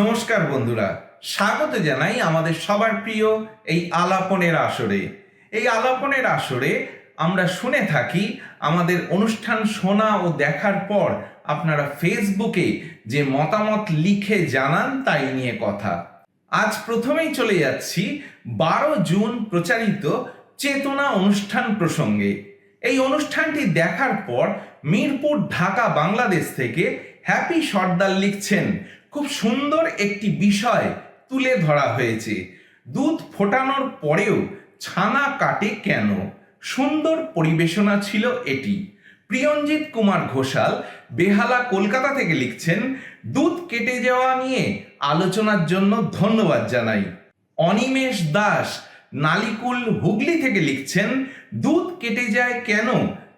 নমস্কার বন্ধুরা, স্বাগত জানাই আমাদের সবার প্রিয় এই আলাপনের আসরে। এই আলাপনের আসরে আমরা শুনে থাকি আমাদের অনুষ্ঠান শোনা ও দেখার পর আপনারা ফেসবুকে যে মতামত লিখে জানান তাই নিয়ে কথা। আজ প্রথমেই চলে যাচ্ছি বারো জুন প্রচারিত চেতনা অনুষ্ঠান প্রসঙ্গে। এই অনুষ্ঠানটি দেখার পর মিরপুর, ঢাকা, বাংলাদেশ থেকে হ্যাপি সর্দার লিখছেন খুব সুন্দর একটি বিষয় তুলে ধরা হয়েছে। দুধ ফোটানোর পরেও ছানা কাটে কেন? সুন্দর পরিবেশনা ছিল এটি। প্রিয়ঞ্জিত কুমার ঘোষাল বেহালা কলকাতা থেকে লিখছেন, দুধ কেটে যাওয়া নিয়ে আলোচনার জন্য ধন্যবাদ জানাই। অনিমেষ দাস নালিকুল হুগলি থেকে লিখছেন, দুধ কেটে যায় কেন?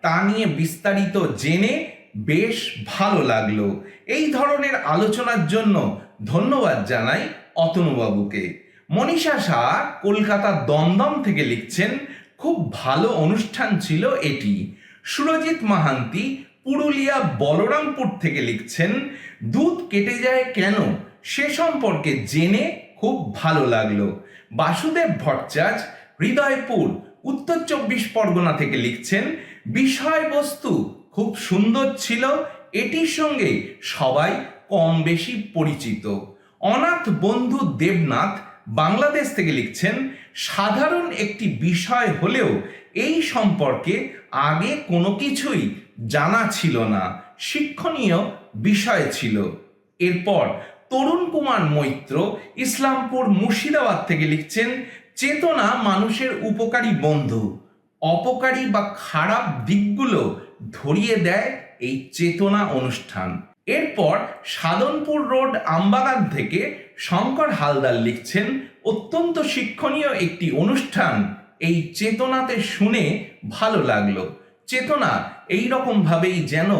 তা নিয়ে বিস্তারিত জেনে বেশ ভালো লাগল। এই ধরনের আলোচনার জন্য ধন্যবাদ জানাই অতনুবাবুকে। মনীষা শাহ কলকাতা দমদম থেকে লিখছেন, খুব ভালো অনুষ্ঠান ছিল এটি। সুরজিৎ মাহান্তি পুরুলিয়া বলরামপুর থেকে লিখছেন, দুধ কেটে যায় কেন? সে সম্পর্কে জেনে খুব ভালো লাগল। বাসুদেব ভট্টাচার্য হৃদয়পুর, উত্তর চব্বিশ পরগনা থেকে লিখছেন, বিষয়বস্তু খুব সুন্দর ছিল। এটির সঙ্গে সবাই কম বেশি পরিচিত। অনাথ বন্ধু দেবনাথ বাংলাদেশ থেকে লিখছেন, সাধারণ একটি বিষয় হলেও এই সম্পর্কে আগে কোনো কিছুই জানা ছিল না। শিক্ষণীয় বিষয় ছিল। এরপর তরুণ কুমার মৈত্র ইসলামপুর মুর্শিদাবাদ থেকে লিখছেন, চেতনা মানুষের উপকারী বন্ধু। অপকারী বা খারাপ দিকগুলো ধরিয়ে দেয় এই চেতনা অনুষ্ঠান। এরপর সাধনপুর রোড আমবাগান থেকে শঙ্কর হালদার লিখছেন, অত্যন্ত শিক্ষণীয় একটি অনুষ্ঠান। এই চেতনাতে শুনে ভালো লাগল। চেতনা এই রকম ভাবেই যেন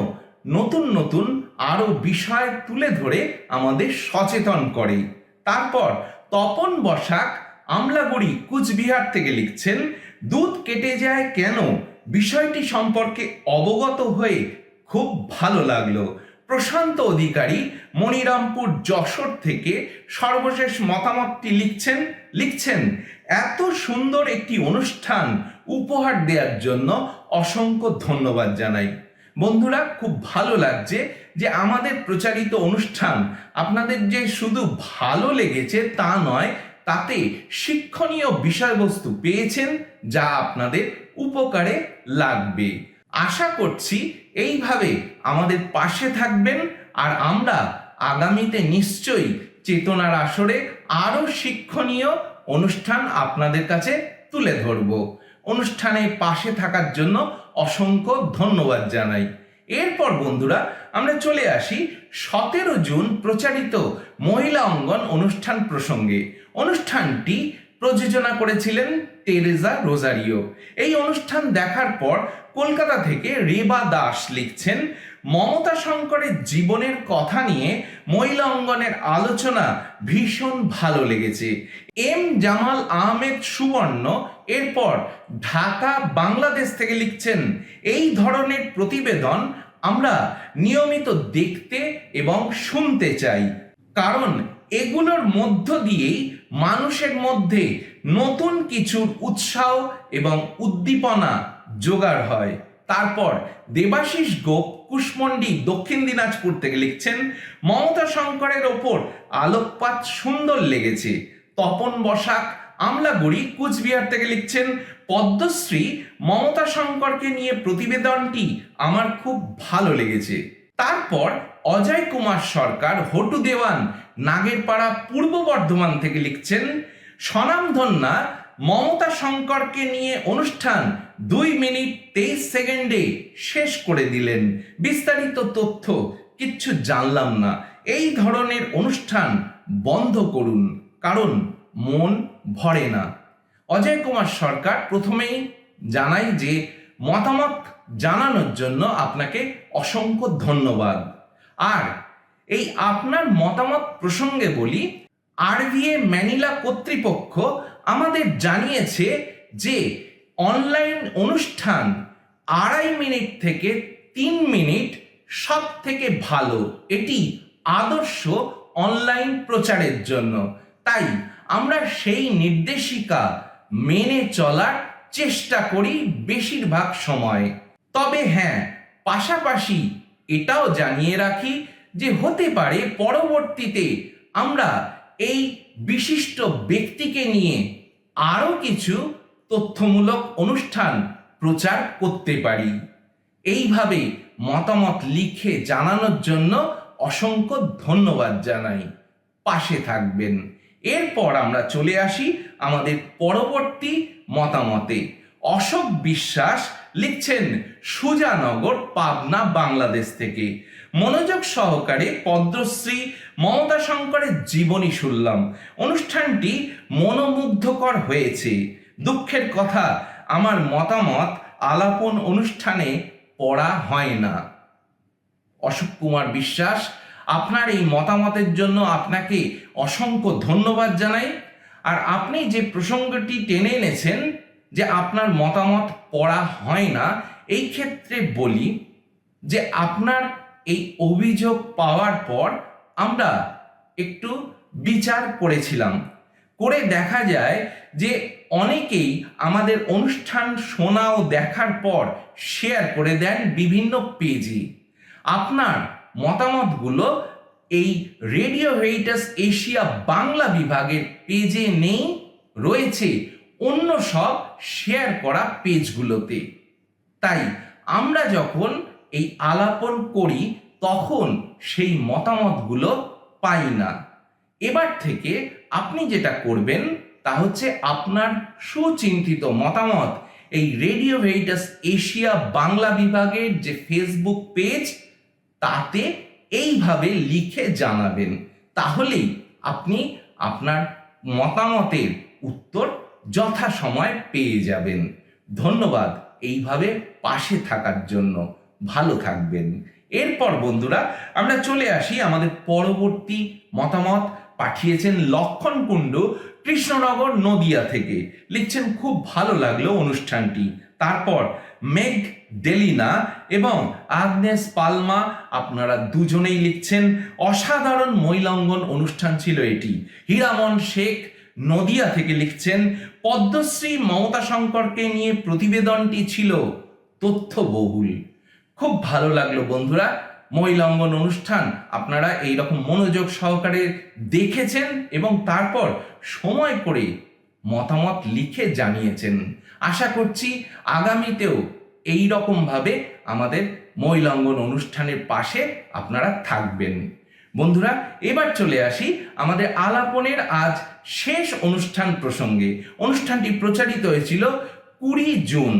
নতুন নতুন আরও বিষয় তুলে ধরে আমাদের সচেতন করে। তারপর তপন বসাক আমলাগুড়ি কুচবিহার থেকে লিখছেন, দুধ কেটে যায় কেন? বিষয়টি সম্পর্কে অবগত হয়ে খুব ভালো লাগল। প্রশান্ত অধিকারী মনিরামপুর যশোর থেকে সর্বশেষ মতামতটি লিখছেন লিখছেন, এত সুন্দর একটি অনুষ্ঠান উপহার দেওয়ার জন্য অসংখ্য ধন্যবাদ জানাই। বন্ধুরা, খুব ভালো লাগছে যে আমাদের প্রচারিত অনুষ্ঠান আপনাদের যে শুধু ভালো লেগেছে তা নয়, তাতে শিক্ষণীয় বিষয়বস্তু পেয়েছেন যা আপনাদের উপকারে লাগবে। আশা করছি এইভাবে আমাদের পাশে থাকবেন আর আমরা আগামীতে নিশ্চয়ই চেতনার আসরে আরও শিক্ষণীয় অনুষ্ঠান আপনাদের কাছে তুলে ধরব। অনুষ্ঠানে পাশে থাকার জন্য অসংখ্য ধন্যবাদ জানাই। এরপর বন্ধুরা, আমরা চলে আসি সতেরো জুন প্রচারিত মহিলা অঙ্গন অনুষ্ঠান প্রসঙ্গে। অনুষ্ঠানটি প্রযোজনা করেছিলেন টেরেজা রোজারিও। এই অনুষ্ঠান দেখার পর কলকাতা থেকে রেবা দাস লিখছেন, মমতা শঙ্করের জীবনের কথা নিয়ে মহিলা অঙ্গনের আলোচনা ভীষণ ভালো লেগেছে। এম জামাল আহমেদ সুবর্ণ এরপর ঢাকা, বাংলাদেশ থেকে লিখছেন, এই ধরনের প্রতিবেদন আমরা নিয়মিত দেখতে এবং শুনতে চাই। কারণ এগুলোর মধ্য দিয়েই মানুষের মধ্যে নতুন কিছুর উৎসাহ এবং উদ্দীপনা জোগাড় হয়। তারপর দেবাশিস গোপ কুশমন্ডি দক্ষিণ দিনাজপুর থেকে লিখছেন, মমতা শঙ্করের ওপর আলোকপাত সুন্দর লেগেছে। তপন বসাক আমলাগুড়ি কুচবিহার থেকে লিখছেন, পদ্মশ্রী মমতা শঙ্করকে নিয়ে প্রতিবেদনটি আমার খুব ভালো লেগেছে। তারপর অজয় কুমার সরকার হটু দেওয়ান নাগেরপাড়া পূর্ব বর্ধমান থেকে লিখছেন স্বনামধন্যা মমতা শঙ্করকে নিয়ে অনুষ্ঠান দুই মিনিট তেইশ সেকেন্ডে শেষ করে দিলেন। বিস্তারিত তথ্য কিচ্ছু জানলাম না। এই ধরনের অনুষ্ঠান বন্ধ করুন, কারণ মন ভরে না। অজয় কুমার সরকার প্রথমেই জানাই যে মতামত জানানোর জন্য আপনাকে অসংখ্য ধন্যবাদ। আর এই আপনার মতামত প্রসঙ্গে বলি আরভিএ ম্যানিলা কর্তৃপক্ষ আমাদের জানিয়েছে যে অনলাইন অনুষ্ঠান আড়াই মিনিট থেকে তিন মিনিট সব থেকে ভালো। এটি আদর্শ অনলাইন প্রচারের জন্য। তাই আমরা সেই নির্দেশিকা মেনে চলার চেষ্টা করি বেশিরভাগ সময়। তবে হ্যাঁ পাশাপাশি এটাও জানিয়ে রাখি যে হতে পারে পরবর্তীতে আমরা এই বিশিষ্ট ব্যক্তিকে নিয়ে আরও কিছু তথ্যমূলক অনুষ্ঠান প্রচার করতে পারি। এইভাবে মতামত লিখে জানানোর জন্য অসংখ্য ধন্যবাদ জানাই। পাশে থাকবেন। এরপর আমরা চলে আসি আমাদের পরবর্তী মতামতে। অশোক বিশ্বাস লিখছেন, সুজানগর, পাবনা, বাংলাদেশ থেকে। মনোযোগ সহকারে পদ্মশ্রী মমতা শঙ্করের জীবনী শুনলাম। অনুষ্ঠানটি মনোমুগ্ধকর হয়েছে। দুঃখের কথা, আমার মতামত আলাপন অনুষ্ঠানে পড়া হয় না। অশোক কুমার বিশ্বাস আপনার এই মতামতের জন্য আপনাকে অসংখ্য ধন্যবাদ জানাই। আর আপনি যে প্রসঙ্গটি টেনে এনেছেন যে আপনার মতামত পড়া হয় না, এই ক্ষেত্রে বলি যে আপনার এই অভিযোগ পাওয়ার পর আমরা একটু বিচার করেছিলাম। করে দেখা যায় যে অনেকেই আমাদের অনুষ্ঠান শোনা ও দেখার পর শেয়ার করে দেন বিভিন্ন পেজে আপনার মতামতগুলো এই রেডিও হেরিটাস এশিয়া বাংলা বিভাগের পেজে নেই, রয়েছে। অন্য সব শেয়ার করা পেজগুলোতে। তাই আমরা যখন এই আলাপন করি, তখন সেই মতামতগুলো পাই না। এবার থেকে আপনি যেটা করবেন, তা হচ্ছে আপনার সুচিন্তিত মতামত। এই রেডিও ভেরিটাস এশিয়া বাংলা বিভাগের যে ফেসবুক পেজ তাতে এইভাবে লিখে জানাবেন। তাহলেই আপনি আপনার মতামতের উত্তর যথাসময় পেয়ে যাবেন। ধন্যবাদ এইভাবে পাশে থাকার জন্য। ভালো থাকবেন। এরপর বন্ধুরা, আমরা চলে আসি আমাদের পরবর্তী মতামত। পাঠিয়েছেন লক্ষণ কুণ্ডু কৃষ্ণনগর নদিয়া থেকে। লিখছেন, খুব ভালো লাগল অনুষ্ঠানটি। তারপর মেঘ ডেলিনা এবং আগনেস পালমা, আপনারা দুজনেই লিখছেন, অসাধারণ মহিলাঙ্গন অনুষ্ঠান ছিল এটি। হীরামন শেখ নদিয়া থেকে লিখছেন, পদ্মশ্রী মমতা শঙ্করকে নিয়ে প্রতিবেদনটি ছিল তথ্যবহুল। খুব ভালো লাগল বন্ধুরা মহিলাঙ্গন অনুষ্ঠান। আপনারা এই রকম মনোযোগ সহকারে দেখেছেন এবং তারপর সময় করে মতামত লিখে জানিয়েছেন। আশা করছি আগামীতেও এই রকমভাবে আমাদের মহিলাঙ্গন অনুষ্ঠানের পাশে আপনারা থাকবেন। বন্ধুরা, এবার চলে আসি আমাদের আলাপনের আজ শেষ অনুষ্ঠান প্রসঙ্গে। অনুষ্ঠানটি প্রচারিত হয়েছিল কুড়ি জুন।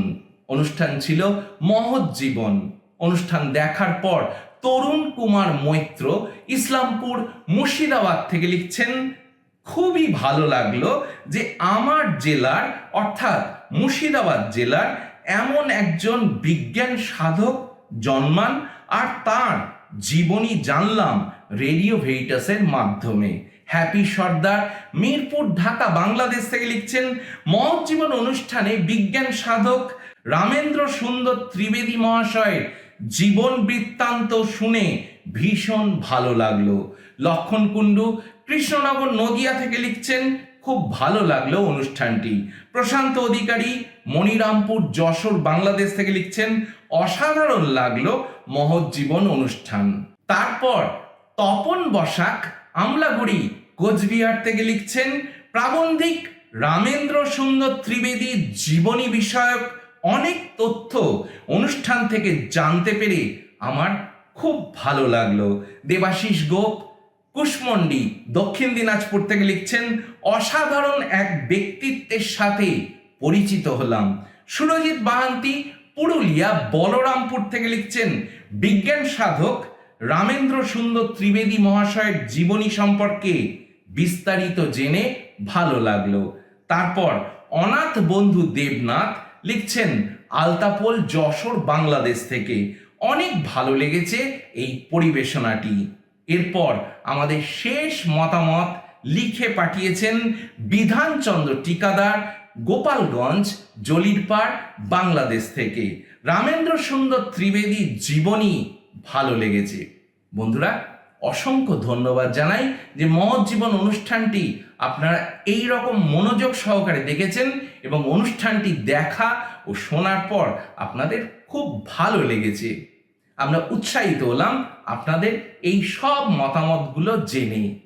অনুষ্ঠান ছিল মহৎ জীবন। অনুষ্ঠান দেখার পর তরুণ কুমার মৈত্র ইসলামপুর মুর্শিদাবাদ থেকে লিখছেন, খুবই ভালো লাগল যে আমার জেলার, অর্থাৎ মুর্শিদাবাদ জেলার এমন একজন বিজ্ঞান সাধক জন্মান আর তার জীবনী জানলাম রেডিও ভেরিটাসের মাধ্যমে। হ্যাপি সর্দার, মিরপুর ঢাকা, বাংলাদেশ থেকে লিখছেন, মহৎ জীবন অনুষ্ঠানে বিজ্ঞান সাধক রামেন্দ্র সুন্দর ত্রিবেদী মহাশয়ের জীবন বৃত্তান্ত শুনে ভীষণ ভালো লাগল। লক্ষণ কুণ্ডু, কৃষ্ণনগর, নদিয়া থেকে লিখছেন খুব ভালো লাগল অনুষ্ঠানটি। প্রশান্ত অধিকারী মনিরামপুর যশোর বাংলাদেশ থেকে লিখছেন, অসাধারণ লাগল মহৎ জীবন অনুষ্ঠান। তারপর তপন বসাক আমলাগুড়ি, কোচবিহার থেকে লিখছেন, প্রাবন্ধিক রামেন্দ্র সুন্দর ত্রিবেদী জীবনী বিষয়ক অনেক তথ্য অনুষ্ঠান থেকে জানতে পেরে আমার খুব ভালো লাগল। দেবাশিস গোপ কুশমন্ডি, দক্ষিণ দিনাজপুর থেকে লিখছেন, অসাধারণ এক ব্যক্তিত্বের সাথে পরিচিত হলাম। সুরজিৎ বাহান্তি, পুরুলিয়া, বলরামপুর থেকে লিখছেন, বিজ্ঞান সাধক রামেন্দ্র সুন্দর ত্রিবেদী মহাশয়ের জীবনী সম্পর্কে বিস্তারিত জেনে ভালো লাগল। তারপর অনাথ বন্ধু দেবনাথ লিখছেন, আলতাপোল যশোর বাংলাদেশ থেকে। অনেক ভালো লেগেছে এই পরিবেশনাটি। এরপর আমাদের শেষ মতামত লিখে পাঠিয়েছেন বিধানচন্দ্র টিকাদার গোপালগঞ্জ জলিরপাড় বাংলাদেশ থেকে। রামেন্দ্র সুন্দর ত্রিবেদী জীবনী ভালো লেগেছে। বন্ধুরা, অসংখ্য ধন্যবাদ জানাই যে মহৎ জীবন অনুষ্ঠানটি আপনারা এই রকম মনোযোগ সহকারে দেখেছেন এবং অনুষ্ঠানটি দেখা ও শোনার পর আপনাদের খুব ভালো লেগেছে। আমরা উৎসাহিত হলাম আপনাদের এই সব মতামতগুলো জেনে।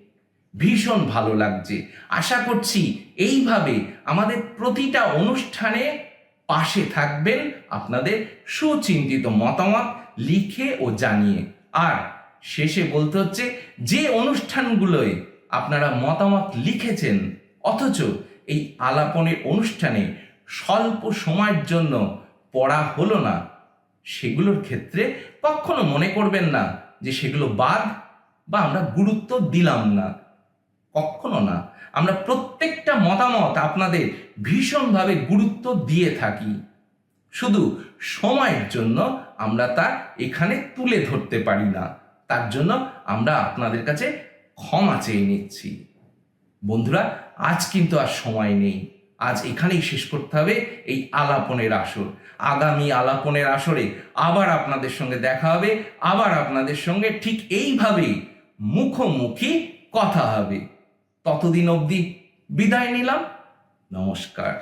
ভীষণ ভালো লাগছে। আশা করছি এইভাবে আমাদের প্রতিটা অনুষ্ঠানে পাশে থাকবেন আপনাদের সুচিন্তিত মতামত লিখে ও জানিয়ে। আর শেষে বলতে হচ্ছে, যে অনুষ্ঠানগুলোয় আপনারা মতামত লিখেছেন, অথচ এই আলাপনের অনুষ্ঠানে স্বল্প সময়ের জন্য পড়া হলো না সেগুলোর ক্ষেত্রে কখনো মনে করবেন না যে সেগুলো বাদ বা আমরা গুরুত্ব দিলাম না। কখনো না। আমরা প্রত্যেকটা মতামত আপনাদের ভীষণভাবে গুরুত্ব দিয়ে থাকি। শুধু সময়ের জন্য আমরা তা এখানে তুলে ধরতে পারি না। তার জন্য আমরা আপনাদের কাছে ক্ষমা চেয়ে নিচ্ছি। বন্ধুরা, আজ কিন্তু আর সময় নেই। আজ এখানেই শেষ করতে হবে এই আলাপনের আসর। আগামী আলাপনের আসরে আবার আপনাদের সঙ্গে দেখা হবে, আবার আপনাদের সঙ্গে ঠিক এইভাবেই মুখোমুখি কথা হবে। ততদিন অবধি বিদায় নিলাম। নমস্কার।